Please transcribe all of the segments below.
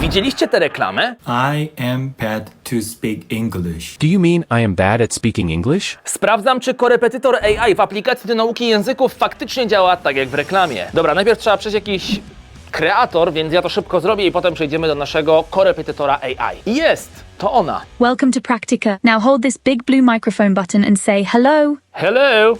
Widzieliście tę reklamę? I am bad to speak English. Do you mean I am bad at speaking English? Sprawdzam, czy korepetytor AI w aplikacji do nauki języków faktycznie działa tak jak w reklamie. Dobra, najpierw trzeba przejść jakiś kreator, więc ja to szybko zrobię i potem przejdziemy do naszego korepetytora AI. Jest! To ona. Welcome to Practica. Now hold this big blue microphone button and say hello. Hello!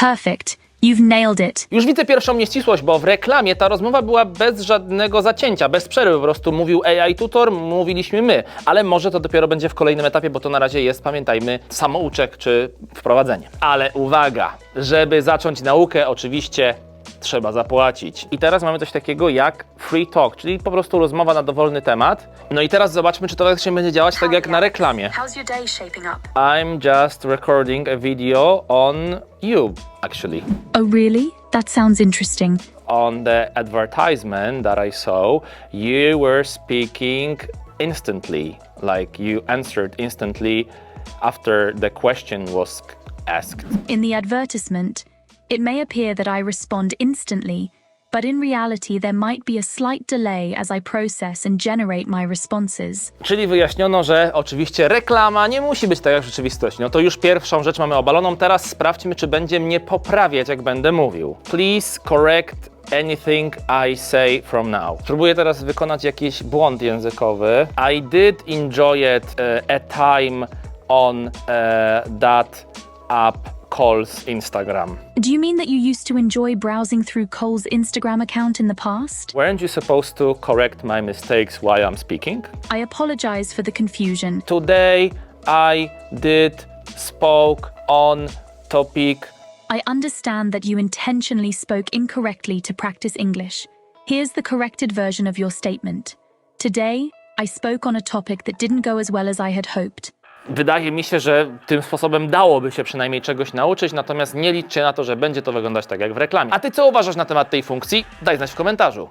Perfect. You've nailed it. Już widzę pierwszą nieścisłość, bo w reklamie ta rozmowa była bez żadnego zacięcia, bez przerwy. Po prostu mówił AI tutor, mówiliśmy my. Ale może to dopiero będzie w kolejnym etapie, bo to na razie jest, pamiętajmy, samouczek czy wprowadzenie. Ale uwaga, żeby zacząć naukę, oczywiście trzeba zapłacić. I teraz mamy coś takiego jak free talk, czyli po prostu rozmowa na dowolny temat. No i teraz zobaczmy, czy to faktycznie będzie działać tak jak na reklamie. How's your day shaping up? I'm just recording a video on you, actually. Oh, really? That sounds interesting. on the advertisement that I saw, you were speaking instantly, like you answered instantly after the question was asked. In the advertisement, it may appear that I respond instantly, but in reality, there might be a slight delay as I process and generate my responses. Czyli wyjaśniono, że oczywiście reklama nie musi być tak jak w rzeczywistości. No to już pierwszą rzecz mamy obaloną. Teraz sprawdźmy, czy będzie mnie poprawiać, jak będę mówił. Please correct anything I say from now. Spróbuję teraz wykonać jakiś błąd językowy. I did enjoy it uh, a time on uh, that app calls Instagram. Do you mean that you used to enjoy browsing through Cole's Instagram account in the past? Weren't you supposed to correct my mistakes while I'm speaking? I apologize for the confusion. Today I did spoke on topic I understand that you intentionally spoke incorrectly to practice English. Here's the corrected version of your statement. Today, I spoke on a topic that didn't go as well as I had hoped. Wydaje mi się, że tym sposobem dałoby się przynajmniej czegoś nauczyć, natomiast nie liczcie na to, że będzie to wyglądać tak jak w reklamie. A ty co uważasz na temat tej funkcji? Daj znać w komentarzu.